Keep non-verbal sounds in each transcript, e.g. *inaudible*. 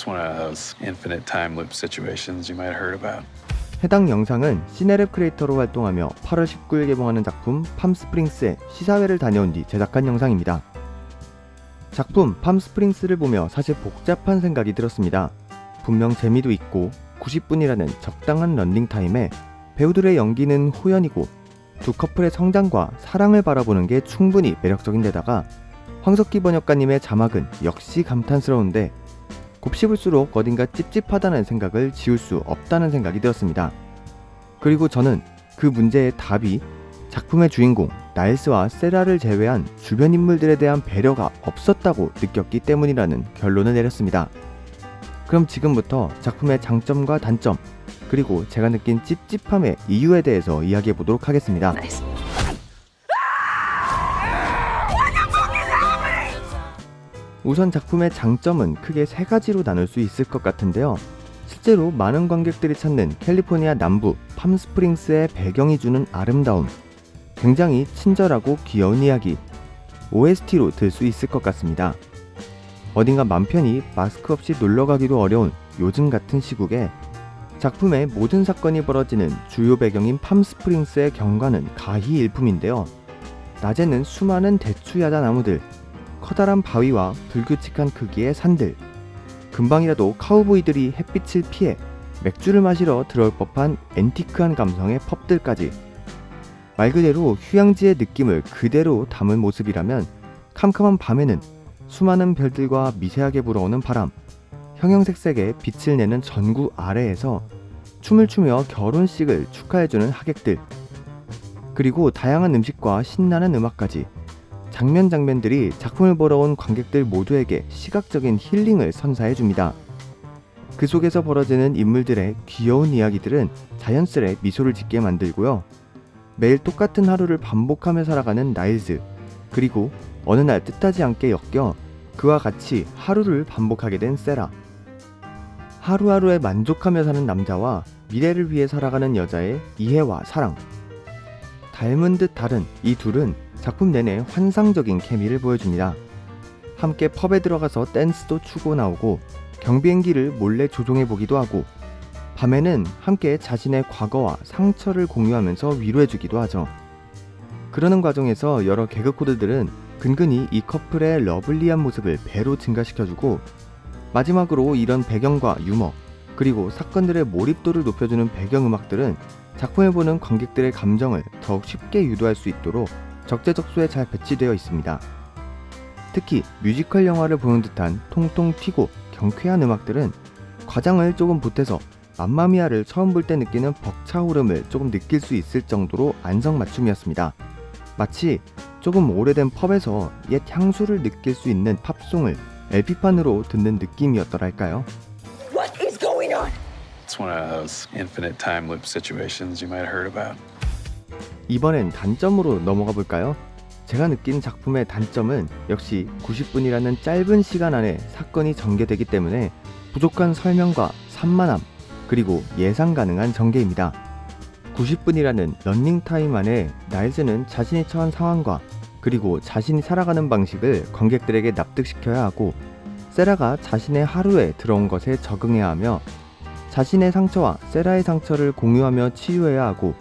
It's one of those infinite time loop situations you might have heard about. 해당 영상은 시네랩 크리에이터로 활동하며 8월 19일 개봉하는 작품 팜스프링스의 시사회를 다녀온 뒤 제작한 영상입니다. 작품 팜스프링스를 보며 사실 복잡한 생각이 들었습니다. 분명 재미도 있고 90분이라는 적당한 런닝 타임에 배우들의 연기는 호연이고 두 커플의 성장과 사랑을 바라보는 게 충분히 매력적인 데다가 황석기 번역가님의 자막은 역시 감탄스러운데 곱씹을수록 어딘가 찝찝하다는 생각을 지울 수 없다는 생각이 들었습니다. 그리고 저는 그 문제의 답이 작품의 주인공 나일스와 세라를 제외한 주변 인물들에 대한 배려가 없었다고 느꼈기 때문이라는 결론을 내렸습니다. 그럼 지금부터 작품의 장점과 단점, 그리고 제가 느낀 찝찝함의 이유에 대해서 이야기해 보도록 하겠습니다. Nice. 우선 작품의 장점은 크게 세 가지로 나눌 수 있을 것 같은데요. 실제로 많은 관객들이 찾는 캘리포니아 남부 팜스프링스의 배경이 주는 아름다움, 굉장히 친절하고 귀여운 이야기, OST로 들 수 있을 것 같습니다. 어딘가 맘 편히 마스크 없이 놀러 가기도 어려운 요즘 같은 시국에 작품의 모든 사건이 벌어지는 주요 배경인 팜스프링스의 경관은 가히 일품인데요. 낮에는 수많은 대추야자 나무들, 커다란 바위와 불규칙한 크기의 산들, 금방이라도 카우보이들이 햇빛을 피해 맥주를 마시러 들어올 법한 앤티크한 감성의 펍들까지. 말 그대로 휴양지의 느낌을 그대로 담은 모습이라면 캄캄한 밤에는 수많은 별들과 미세하게 불어오는 바람, 형형색색의 빛을 내는 전구 아래에서 춤을 추며 결혼식을 축하해주는 하객들, 그리고 다양한 음식과 신나는 음악까지 장면 장면들이 작품을 보러 온 관객들 모두에게 시각적인 힐링을 선사해 줍니다. 그 속에서 벌어지는 인물들의 귀여운 이야기들은 자연스레 미소를 짓게 만들고요. 매일 똑같은 하루를 반복하며 살아가는 나일즈, 그리고 어느 날 뜻하지 않게 엮여 그와 같이 하루를 반복하게 된 세라. 하루하루에 만족하며 사는 남자와 미래를 위해 살아가는 여자의 이해와 사랑. 닮은 듯 다른 이 둘은 작품 내내 환상적인 케미를 보여줍니다. 함께 펍에 들어가서 댄스도 추고 나오고 경비행기를 몰래 조종해 보기도 하고 밤에는 함께 자신의 과거와 상처를 공유하면서 위로해 주기도 하죠. 그러는 과정에서 여러 개그 코드들은 근근히 이 커플의 러블리한 모습을 배로 증가시켜주고 마지막으로 이런 배경과 유머 그리고 사건들의 몰입도를 높여주는 배경음악들은 작품을 보는 관객들의 감정을 더욱 쉽게 유도할 수 있도록 적재적 소에 잘 배치되어 있습니다. 특히 뮤지컬 영화를 보는 듯한 통통 튀고 경쾌한 음악들은 과장을 조금 보태서 맘마미아를 처음 볼 때 느끼는 벅차오름을 조금 느낄 수 있을 정도로 안성맞춤이었습니다. 마치 조금 오래된 펍에서 옛 향수를 느낄 수 있는 팝송을 LP판으로 듣는 느낌이었더랄까요? One of those infinite time loop situations you might have heard about. 이번엔 단점으로 넘어가 볼까요? 제가 느낀 작품의 단점은 역시 90분이라는 짧은 시간 안에 사건이 전개되기 때문에 부족한 설명과 산만함, 그리고 예상 가능한 전개입니다. 90분이라는 런닝타임 안에 나일즈는 자신이 처한 상황과 그리고 자신이 살아가는 방식을 관객들에게 납득시켜야 하고 세라가 자신의 하루에 들어온 것에 적응해야 하며 자신의 상처와 세라의 상처를 공유하며 치유해야 하고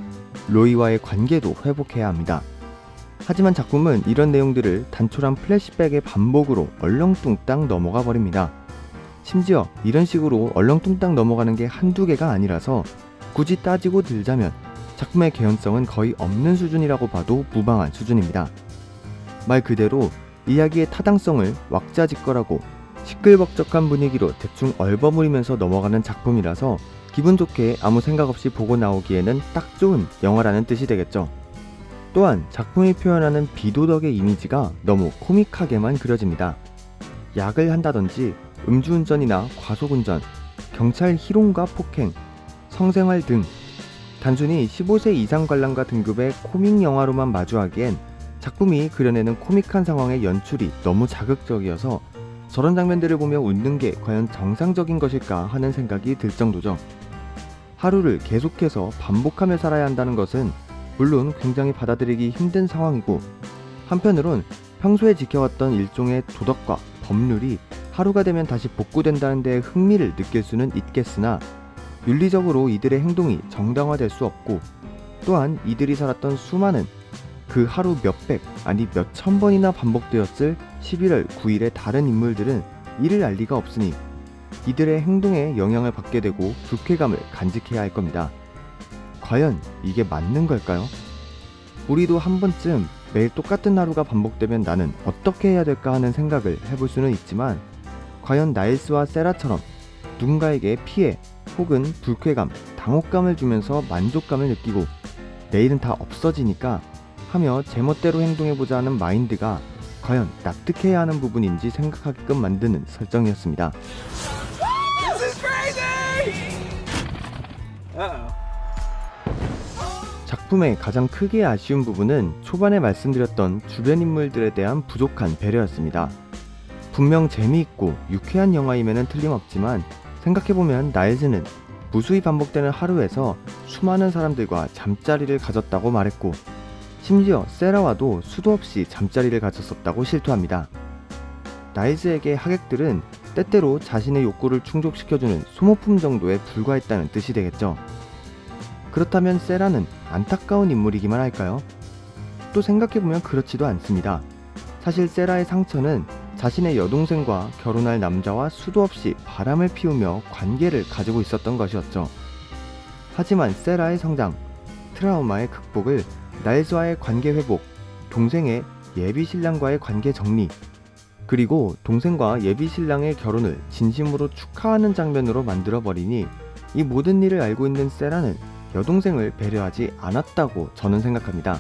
로이와의 관계도 회복해야 합니다. 하지만 작품은 이런 내용들을 단촐한 플래시백의 반복으로 얼렁뚱땅 넘어가 버립니다. 심지어 이런 식으로 얼렁뚱땅 넘어가는 게 한두 개가 아니라서 굳이 따지고 들자면 작품의 개연성은 거의 없는 수준이라고 봐도 무방한 수준입니다. 말 그대로 이야기의 타당성을 왁자지껄하고 시끌벅적한 분위기로 대충 얼버무리면서 넘어가는 작품이라서 기분 좋게 아무 생각 없이 보고 나오기에는 딱 좋은 영화라는 뜻이 되겠죠. 또한 작품이 표현하는 비도덕의 이미지가 너무 코믹하게만 그려집니다. 약을 한다든지 음주운전이나 과속운전, 경찰 희롱과 폭행, 성생활 등 단순히 15세 이상 관람가 등급의 코믹 영화로만 마주하기엔 작품이 그려내는 코믹한 상황의 연출이 너무 자극적이어서 저런 장면들을 보며 웃는 게 과연 정상적인 것일까 하는 생각이 들 정도죠. 하루를 계속해서 반복하며 살아야 한다는 것은 물론 굉장히 받아들이기 힘든 상황이고 한편으론 평소에 지켜왔던 일종의 도덕과 법률이 하루가 되면 다시 복구된다는 데 흥미를 느낄 수는 있겠으나 윤리적으로 이들의 행동이 정당화될 수 없고 또한 이들이 살았던 수많은 그 하루 몇백 아니 몇천 번이나 반복되었을 11월 9일의 다른 인물들은 이를 알 리가 없으니 이들의 행동에 영향을 받게 되고 불쾌감을 간직해야 할 겁니다. 과연 이게 맞는 걸까요? 우리도 한 번쯤 매일 똑같은 하루가 반복되면 나는 어떻게 해야 될까 하는 생각을 해볼 수는 있지만 과연 나일스와 세라처럼 누군가에게 피해 혹은 불쾌감, 당혹감을 주면서 만족감을 느끼고 내일은 다 없어지니까 하며 제멋대로 행동해보자 하는 마인드가 과연 납득해야 하는 부분인지 생각하게끔 만드는 설정이었습니다. 작품의 가장 크게 아쉬운 부분은 초반에 말씀드렸던 주변 인물들에 대한 부족한 배려였습니다. 분명 재미있고 유쾌한 영화임에는 틀림없지만 생각해보면 나일즈는 무수히 반복되는 하루에서 수많은 사람들과 잠자리를 가졌다고 말했고 심지어 세라와도 수도 없이 잠자리를 가졌었다고 실토합니다. 나일즈에게 하객들은 때때로 자신의 욕구를 충족시켜주는 소모품 정도에 불과했다는 뜻이 되겠죠. 그렇다면 세라는 안타까운 인물이기만 할까요? 또 생각해보면 그렇지도 않습니다. 사실 세라의 상처는 자신의 여동생과 결혼할 남자와 수도 없이 바람을 피우며 관계를 가지고 있었던 것이었죠. 하지만 세라의 성장, 트라우마의 극복을 나일스와의 관계 회복, 동생의 예비 신랑과의 관계 정리, 그리고 동생과 예비 신랑의 결혼을 진심으로 축하하는 장면으로 만들어 버리니 이 모든 일을 알고 있는 세라는 여동생을 배려하지 않았다고 저는 생각합니다.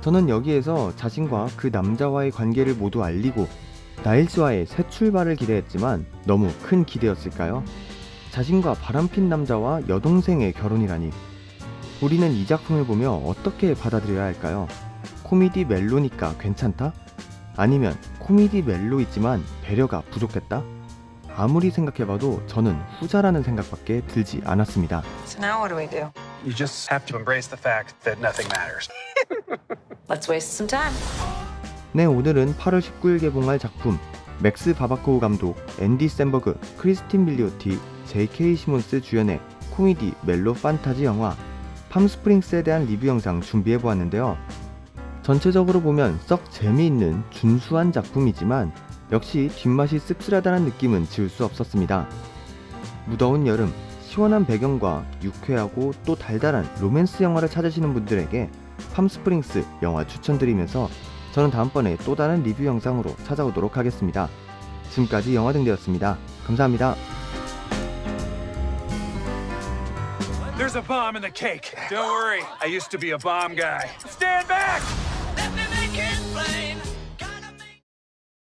저는 여기에서 자신과 그 남자와의 관계를 모두 알리고 나일스와의 새 출발을 기대했지만 너무 큰 기대였을까요? 자신과 바람핀 남자와 여동생의 결혼이라니. 우리는 이 작품을 보며 어떻게 받아들여야 할까요? 코미디 멜로니까 괜찮다? 아니면 코미디 멜로이지만 배려가 부족했다? 아무리 생각해봐도 저는 후자라는 생각밖에 들지 않았습니다. So now what do we do? You just have to embrace the fact that nothing matters. *laughs* Let's waste some time. 네, 오늘은 8월 19일 개봉할 작품 맥스 바바코우 감독, 앤디 샌버그, 크리스틴 밀리오티, J.K. 시몬스 주연의 코미디 멜로 판타지 영화 팜스프링스에 대한 리뷰 영상 준비해 보았는데요. 전체적으로 보면 썩 재미있는 준수한 작품이지만 역시 뒷맛이 씁쓸하다는 느낌은 지울 수 없었습니다. 무더운 여름, 시원한 배경과 유쾌하고 또 달달한 로맨스 영화를 찾으시는 분들에게 팜스프링스 영화 추천드리면서 저는 다음번에 또 다른 리뷰 영상으로 찾아오도록 하겠습니다. 지금까지 영화등대였습니다. 감사합니다. There's a bomb in the cake. Don't worry. I used to be a bomb guy. Stand back!